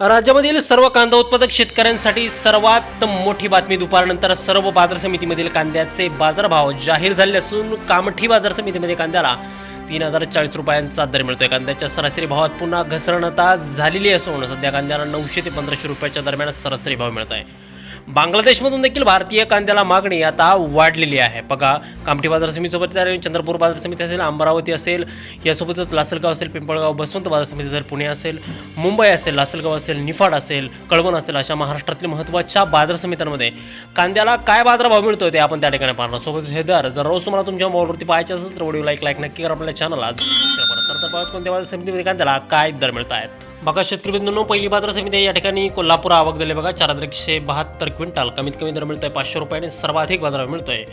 राज्यामधील सर्व कांदा उत्पादक शेतकऱ्यांसाठी सर्वात मोठी बातमी दुपारनंतर सर्व बाजार समितीमधील कांद्याचे बाजारभाव जाहीर झाले असून कामठी बाजार समितीमध्ये कांद्याला तीन हजार चाळीस रुपयांचा दर मिळतोय. कांद्याच्या सरासरी भावात पुन्हा घसरणता झालेली असून सध्या कांद्याला नऊशे ते पंधराशे रुपयाच्या दरम्यान सरासरी भाव मिळत आहे. बांगलादेशमधून देखील भारतीय कांद्याला मागणी आता वाढलेली आहे. बघा कामठी बाजार समितीसोबत त्या चंद्रपूर बाजार समिती असेल अमरावती असेल यासोबतच लासलगाव असेल पिंपळगाव बसवंत बाजार समिती असेल पुणे असेल मुंबई असेल लासलगाव असेल निफाड असेल कळवण असेल अशा महाराष्ट्रातील महत्त्वाच्या बाजार समित्यांमध्ये कांद्याला काय बाजारभाव मिळतो ते आपण त्या ठिकाणी पाहणार सोबत हे दर जर रोज तुम्हाला तुमच्या मोबाईलवरती पाहायचे असेल तर व्हिडिओ लाईक लाईक नक्की करा आपल्या चॅनलला तर तर कोणत्या बाजार समितीमध्ये कांद्याला काय दर मिळत आहेत बघा शेतकरी बंधूंनो पहिली बाजार समिती आहे या ठिकाणी कोल्हापूर आवक दिले बघा. चार हजार एकशे बहात्तर क्विंटल कमीत कमी दर मिळतोय पाचशे रुपये आणि सर्वाधिक बाजार मिळतोय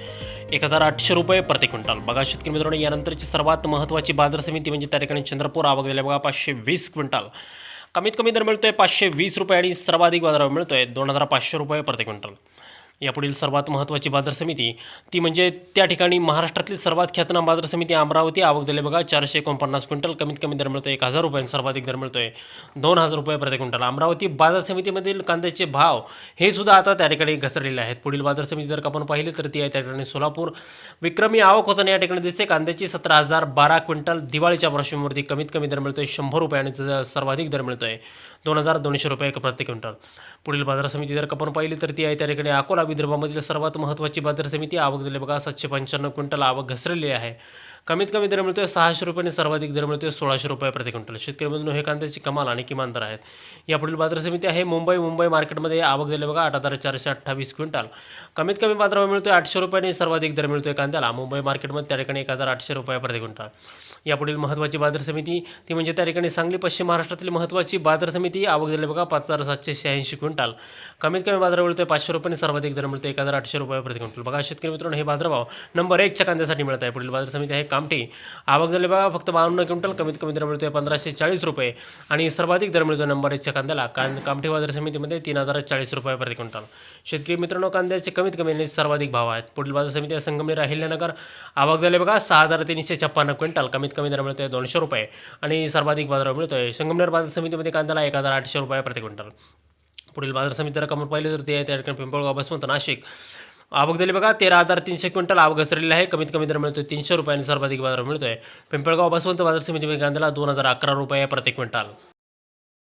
एक हजार आठशे रुपये प्रति क्विंटल. बघा शेतकरी मित्रांनो यानंतरची सर्वात महत्त्वाची बाजार समिती म्हणजे त्या ठिकाणी चंद्रपूर आवक दिले बघा पाचशे वीस क्विंटल. कमीत कमी दर मिळतोय पाचशे वीस रुपये आणि सर्वाधिक बाजार मिळतोय दोन हजार पाचशे रुपये प्रति क्विंटल. यापुढील सर्वात महत्त्वाची बाजार समिती. ती म्हणजे त्या ठिकाणी महाराष्ट्रातील सर्वात ख्यातनाम बाजार समिती अमरावती आवक दिले बघा चारशे एकोणपन्नास क्विंटल. कमीत कमी दर मिळतो एक हजार रुपये सर्वाधिक दर मिळतोय दोन हजार रुपये प्रति क्विंटल. अमरावती बाजार समितीमधील कांद्याचे भाव हे सुद्धा आता त्या ठिकाणी घसरलेले आहेत. पुढील बाजार समिती जर का आपण पाहिली तर ती आहे त्या ठिकाणी सोलापूर. विक्रमी आवक होताना या ठिकाणी दिसते. कांद्याची सतरा हजार बारा क्विंटल दिवाळीच्या पार्श्वभूमीवरती कमीत कमी दर मिळतोय शंभर रुपये आणि सर्वाधिक दर मिळतोय दोन हजार दोनशे रुपये प्रति क्विंटल. पुढील बाजार समिती जर आपण पाहिली तर ती आहे त्या ठिकाणी अकोला विदर्भामधील सर्वात महत्त्वाची बाजार समिती. आवक दिली बघा सातशे पंच्याण्णव क्विंटल आवक घसरलेली आहे. कमीत कमी दर मिळतोय सहाशे रुपये आणि सर्वाधिक दर मिळतोय सोळाशे रुपये प्रति क्विंटल. शेतकरी बंधूंनो हे कांद्याची कमाल आणि किमान दर आहेत. यापुढील बाजार समिती आहे मुंबई. मुंबई मार्केटमध्ये आवक दिले बघा आठ हजार चारशे अठ्ठावीस क्विंटल. कमीत कमी बाजारभाव मिळतोय आठशे रुपये आणि सर्वाधिक दर मिळतोय कांद्याला. मुंबई मार्केटमध्ये त्या ठिकाणी एक हजार आठशे रुपये प्रति क्विंटल. यापुढील महत्त्वाची बाजार समिती ती म्हणजे त्या ठिकाणी सांगली पश्चिम महाराष्ट्रातील महत्त्वाची बाजार समिती. आवक दिली बघा पाच हजार सातशे शहाऐंशी क्विंटल. कमीत कमी बाजार मिळतोय पाचशे रुपये आणि सर्वाधिक दर मिळतोय एक हजार आठशे रुपये प्रति क्विंटल. बघा शेतकरी मित्रांनो हे बाजारभाव नंबर एकच्या कांद्यासाठी मिळत आहे. पुढील बाजार समिती आहे आमटी आवक झाली बघा फक्त बावन्न क्विंटल कमीत कमी दर मिळतोय पंधराशे चाळीस रुपये आणि सर्वाधिक दर मिळतो नंबर एकच्या कांद्याला कां कामठी बाजार समितीमध्ये तीन हजार चाळीस रुपये प्रति क्विंटल शेतकरी मित्रांनो कांद्याचे कमीत कमी आणि सर्वाधिक भाव आहेत पुढील बाजार समिती संगमनेर अहिल्यानगर आवक झाले बघा सहा हजार तीनशे छप्पन्न क्विंटल कमीत कमी दर मिळतोय दोनशे रुपये आणि सर्वाधिक बाजार मिळतोय संगमनेर बाजार समितीमध्ये कांद्याला एक हजार आठशे रुपये प्रति क्विंटल पुढील बाजार समिती जर पाहिली पाहिलं तर ते त्या ठिकाणी पिंपळगाव बसवंत नाशिक आवक दिली बघा तेरा हजार तीनशे क्विंटल आवक घसरलेली आहे. कमीत कमी दर मिळतोय तीनशे रुपयांनी सर्वाधिक बाजार मिळतोय. पिंपळगाव बसवंत बाजार समितीमध्ये कांद्याला दोन हजार अकरा रुपये प्रति क्विंटल.